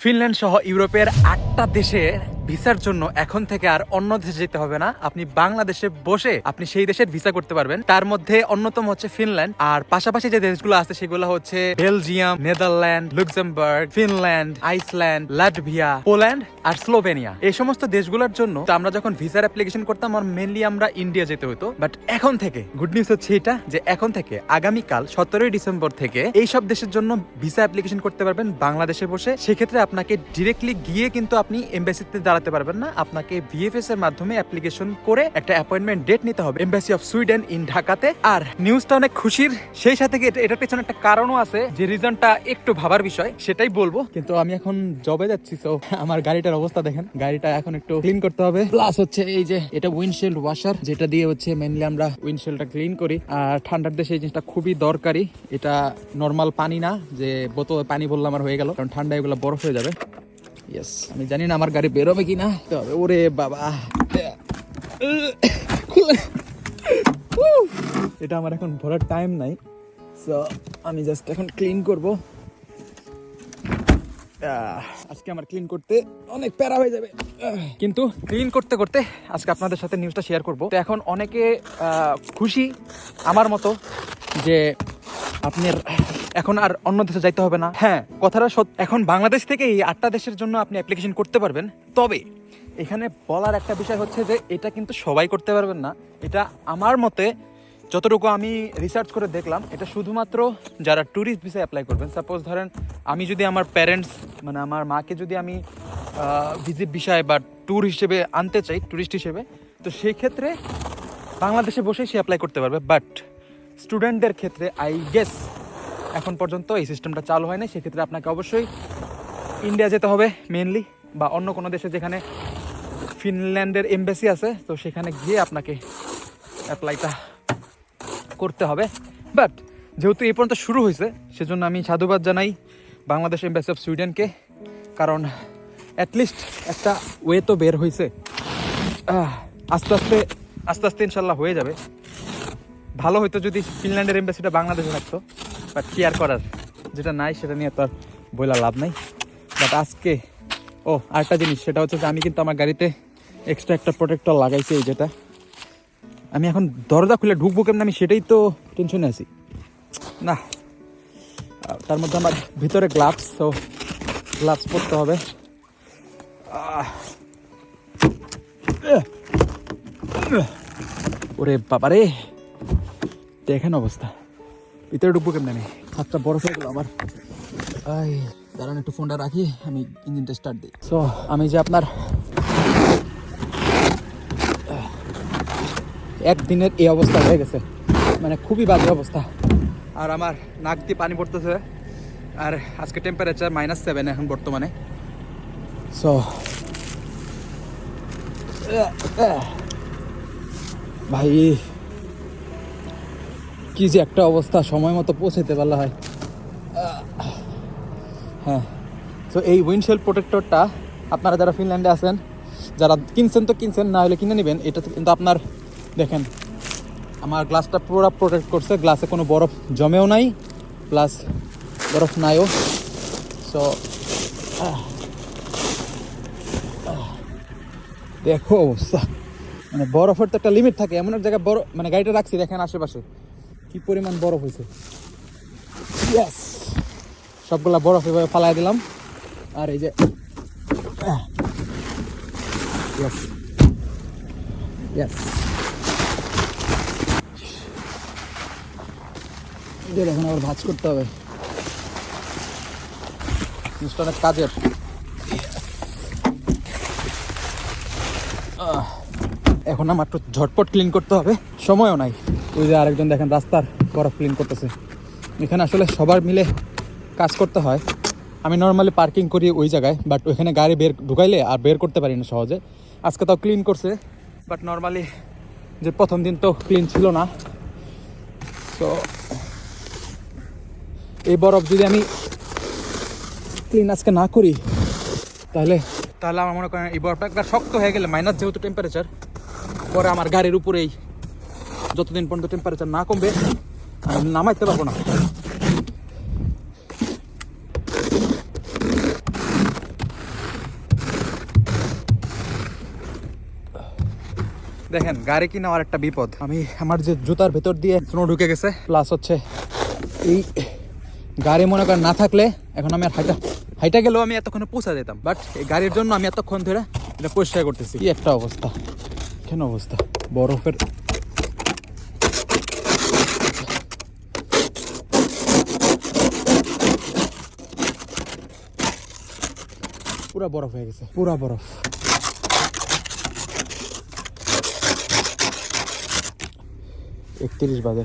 Finland সহ ইউরোপের আটটা দেশের ভিসার জন্য এখন থেকে আর অন্য দেশে যেতে হবে না। আপনি বাংলাদেশে বসে আপনি সেই দেশের ভিসা করতে পারবেন। তার মধ্যে অন্যতম হচ্ছে ফিনল্যান্ড। আর পাশাপাশি যে দেশগুলো আছে সেগুলো হচ্ছে Belgium, Netherland, Luxembourg, Finland, Iceland, Latvia, Poland আর স্লোভেনিয়া। এই সমস্ত দেশগুলোর জন্য আমরা যখন ভিসার অ্যাপ্লিকেশন করতাম, আর মেনলি আমরা ইন্ডিয়া যেতে হতো। বাট এখন থেকে গুড নিউজ হচ্ছে এটা, যে এখন থেকে, আগামীকাল সতেরোই ডিসেম্বর থেকে এই সব দেশের জন্য ভিসা অ্যাপ্লিকেশন করতে পারবেন বাংলাদেশে বসে। সেক্ষেত্রে আপনাকে ডিরেক্টলি গিয়ে কিন্তু আপনি এমবাসিতে দাঁড়াতে পারবেন না। আপনাকে ভিএফএস এর মাধ্যমে অ্যাপ্লিকেশন করে একটা অ্যাপয়েন্টমেন্ট ডেট নিতে হবে এমবাসি অফ সুইডেন ইন ঢাকাতে। আর নিউজটা অনেক খুশির। সেই সাথে এটার পেছনে একটা কারণও আছে, যে রিজনটা একটু ভাবার বিষয়, সেটাই বলব। কিন্তু আমি এখন জবে যাচ্ছি তো আমার গাড়িটার অবস্থা দেখেন। গাড়িটা এখন একটু ক্লিন করতে হবে। প্লাস হচ্ছে এই যে এটা উইন্ডশিল্ড ওয়াশার যেটা দিয়ে হচ্ছে মেনলি আমরা উইন্ডশিল্ডটা ক্লিন করি। আর ঠান্ডার দেশে এই জিনিসটা খুবই দরকারি। এটা নর্মাল পানি না, যে বোতলে পানি বললাম আমার হয়ে গেল। কারণ ঠান্ডা এগুলো বরফ হয়ে যাবে। ইয়েস আমি জানি না আমার গাড়ি বেরোবে কি না তবে ওরে বাবা। এটা আমার এখন ভরার টাইম নাই সো আমি জাস্ট এখন ক্লিন করব। আজকে আমার ক্লিন করতে অনেক প্যারা হয়ে যাবে। কিন্তু ক্লিন করতে করতে আজকে আপনাদের সাথে নিউজটা শেয়ার করব। তো এখন অনেকে খুশি আমার মতো যে আপনার এখন আর অন্য দেশে যাইতে হবে না। হ্যাঁ। কথাটা সত্য এখন বাংলাদেশ থেকে এই আটটা দেশের জন্য আপনি অ্যাপ্লিকেশন করতে পারবেন। তবে এখানে বলার একটা বিষয় হচ্ছে যে এটা কিন্তু সবাই করতে পারবেন না। এটা আমার মতে যতটুকু আমি রিসার্চ করে দেখলাম এটা শুধুমাত্র যারা ট্যুরিস্ট ভিসা অ্যাপ্লাই করবেন। সাপোজ ধরেন আমি যদি আমার প্যারেন্টস মানে আমার মাকে যদি আমি ভিজিট বিষয় বা ট্যুর হিসেবে আনতে চাই ট্যুরিস্ট হিসেবে তো সেই ক্ষেত্রে বাংলাদেশে বসেই সে অ্যাপ্লাই করতে পারবে। বাট স্টুডেন্টদের ক্ষেত্রে আই গেস এখন পর্যন্ত এই সিস্টেমটা চালু হয় না সেক্ষেত্রে আপনাকে অবশ্যই ইন্ডিয়া যেতে হবে মেনলি বা অন্য কোনো দেশে যেখানে ফিনল্যান্ডের এমবাসি আছে, তো সেখানে গিয়ে আপনাকে অ্যাপ্লাইটা করতে হবে। বাট যেহেতু এই পর্যন্ত শুরু হয়েছে, সেজন্য আমি সাধুবাদ জানাই বাংলাদেশ এমবাসি অফ সুইডেনকে কারণ অ্যাটলিস্ট একটা ওয়ে তো বের হয়েছে। আস্তে আস্তে আস্তে আস্তে ইনশাল্লাহ হয়ে যাবে। ভালো হতো যদি ফিনল্যান্ডের এম্বাসিটা বাংলাদেশে থাকতো। বাট কি আর করার যেটা নাই সেটা নিয়ে তো আর বইলা লাভ নাই বাট আজকে ও আরেকটা জিনিস সেটা হচ্ছে যে আমি কিন্তু আমার গাড়িতে এক্সট্রা একটা প্রোটেক্টর লাগাইছি এই যেটা আমি এখন দরজা খুলে ঢুকবো কেমন আমি সেটাই তো টেনশনে আছি না তার মধ্যে আমার ভিতরে গ্লাভস তো গ্লাভস পরতে হবে। ওরে বাবারে দেখেন অবস্থা ভিতরে ঢুকবো কেমন আমি হাতটা বরফ হয়ে গেল আমার। আই, দাঁড়ান একটু ফোনটা রাখি, আমি ইঞ্জিনটা স্টার্ট দিই। সো আমি যে আপনার একদিনের এই অবস্থা হয়ে গেছে। মানে খুবই বাজে অবস্থা। আর আমার নাক দিয়ে পানি পড়তেছে। আর আজকে টেম্পারেচার মাইনাস সেভেন এখন বর্তমানে। সো ভাই কি যে একটা অবস্থা, সময় মতো পৌঁছাতে পারলে হয়। হ্যাঁ। তো এই উইন্ডশেল প্রোটেক্টরটা আপনারা যারা ফিনল্যান্ডে আছেন, যারা কিনছেন তো কিনছেন, না হলে কিনে নেবেন। এটা কিন্তু আপনার, দেখেন, আমার গ্লাসটা পুরো প্রোটেক্ট করছে। গ্লাসে কোনো বরফ জমেও নাই প্লাস বরফ নাইও। সো দেখো অবস্থা। মানে বরফের তো একটা লিমিট থাকে। এমন এক জায়গায় বরফ মানে গাড়িটা রাখছি, দেখেন আশেপাশে। কি পরিমাণ বরফ হয়েছে? সবগুলা বরফ এভাবে ফালাই দিলাম। আর এই যে এখন আবার ভাজ করতে হবে। জিনিসটা অনেক কাজের। এখন আমার একটু ঝটপট ক্লিন করতে হবে। সময়ও নাই। ওই যে আরেকজন দেখেন, রাস্তার বরফ ক্লিন করতেছে। এখানে আসলে সবার মিলে কাজ করতে হয়। আমি নর্মালি পার্কিং করি ওই জায়গায় বাট ওইখানে গাড়ি বের, ঢুকাইলে আর বের করতে পারি না সহজে। আজকে তাও ক্লিন করছে বাট নর্মালি যে প্রথম দিন তো ক্লিন ছিল না। তো এই বরফ যদি আমি ক্লিন আজকে না করি, তাহলে তাহলে আমার মনে করেন এই বরফটা একবার শক্ত হয়ে গেলে মাইনাস যেহেতু টেম্পারেচার পরে আমার গাড়ির উপরেই যতদিন পর্যন্ত টেম্পারেচার না কমবে নামাইতে পারব না। দেখেন, গাড়ি কিনা আমার একটা বিপদ। আমি আমার যে জুতার ভেতর দিয়ে স্নো ঢুকে গেছে প্লাস হচ্ছে এই গাড়ি মনে করেন না থাকলে এখন আমি আর হাইটা হাইটা গেলেও আমি এতক্ষণে পৌঁছা যেতাম। বাট এই গাড়ির জন্য আমি এতক্ষণ ধরে এটা পরিষ্কার করতেছি। কি একটা অবস্থা, কেন অবস্থা? বরফের পুরা বরফ হয়ে গেছে, পুরা বরফ। একত্রিশ বাজে।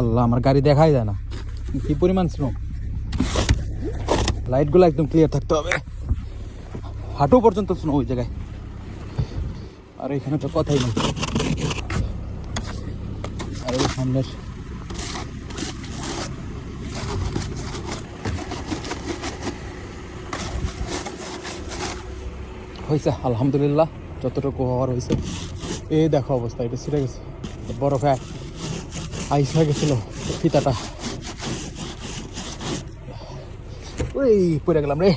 আল্লাহ, আমার গাড়ি দেখাই যায় না। কি পরিমাণ স্নো লাইটগুলো একদম ক্লিয়ার থাকতে হবে। হাঁটু পর্যন্ত স্নো ওই জায়গায়। আর এখানে তো কথাই নেই। আর এই সামনের হয়েছে, আলহামদুলিল্লাহ, যতটুকু হওয়ার হয়েছে। এই দেখো অবস্থা, এটা ছিঁড়ে গেছে। বরফে আইস হয়ে গেছিল, ফিতাটা। ওই পড়ে গেলাম রে।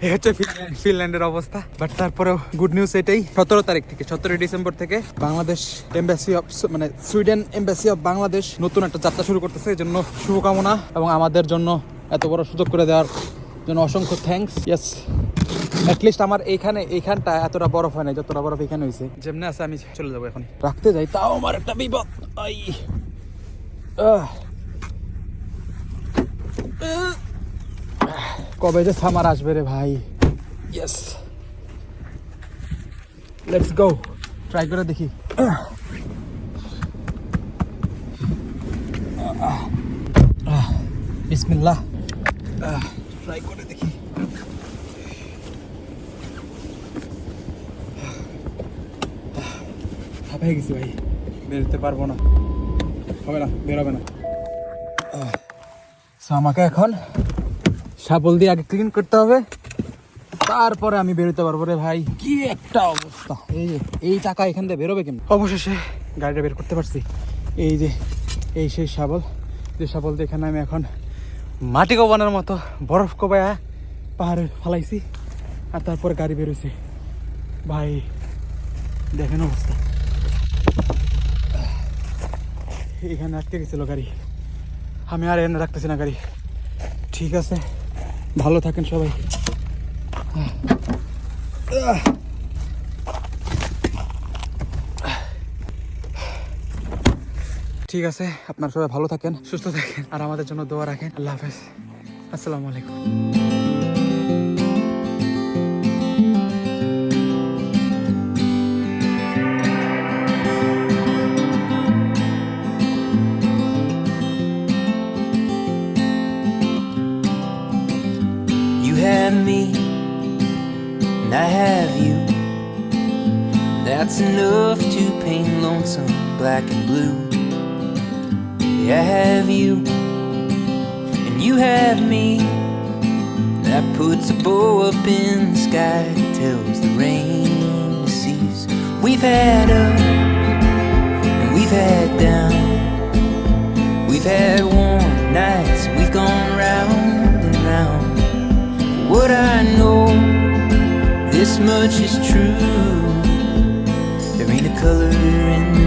এই হচ্ছে ফিনল্যান্ড- ফিনল্যান্ডের অবস্থা। বাট তারপরেও গুড নিউজ এটাই সতেরো তারিখ থেকে সতেরোই ডিসেম্বর থেকে বাংলাদেশ এম্বাসি অফ মানে সুইডেন এম্বাসি অফ বাংলাদেশ নতুন একটা যাত্রা শুরু করতেছে। এই জন্য শুভকামনা এবং আমাদের জন্য এত বড় সুযোগ করে দেওয়ার জন্য অসংখ্য থ্যাঙ্কস ইয়েস অ্যাটলিস্ট আমার এইখানে এইখানটা এতটা বরফ হয় না যতটা বরফ এখানে হয়েছে। যেমনি আছে আমি চলে যাব এখন রাখতে যাই তাও আমার একটা বিপদ। I ah. কবে যে সামার আসবে রে ভাই? ইয়েস লেটস গো ট্রাই করে দেখি। বিসমিল্লাহ। ট্রাই করে দেখি। হাঁপাই গেছি ভাই। বেরোতে পারব না। হবে না বেরোবে না। So, আমাকে এখন শাবল দিয়ে আগে ক্লিন করতে হবে। তারপরে আমি বেরোতে পারব রে ভাই। কি একটা অবস্থা। এই যে, এই টাকা এখান থেকে বেরোবে কেমন? অবশেষে গাড়িটা বের করতে পারছি। এই যে, এই সেই শাবল। যে শাবল দিয়ে এখানে আমি এখন মাটি কোবানোর মতো বরফ কোবায়া পাহাড়ে ফালাইছি। আর তারপর গাড়ি বেরোইছে। ভাই, দেখেন অবস্থা। এখানে আটকে গেছিল গাড়ি। আমি আর এনে রাখতেছি না গাড়ি। ঠিক আছে। ভালো থাকেন সবাই। ঠিক আছে, আপনারা সবাই ভালো থাকেন, সুস্থ থাকেন, আর আমাদের জন্য দোয়া রাখেন। আল্লাহ হাফেজ। আসসালামু আলাইকুম। That's enough to paint lonesome black and blue. Yeah, I have you, and you have me. That puts a bow up in the sky, tells the rain to cease. We've had up, and we've had down. We've had warm nights, we've gone round and round. What I know, this much is true color in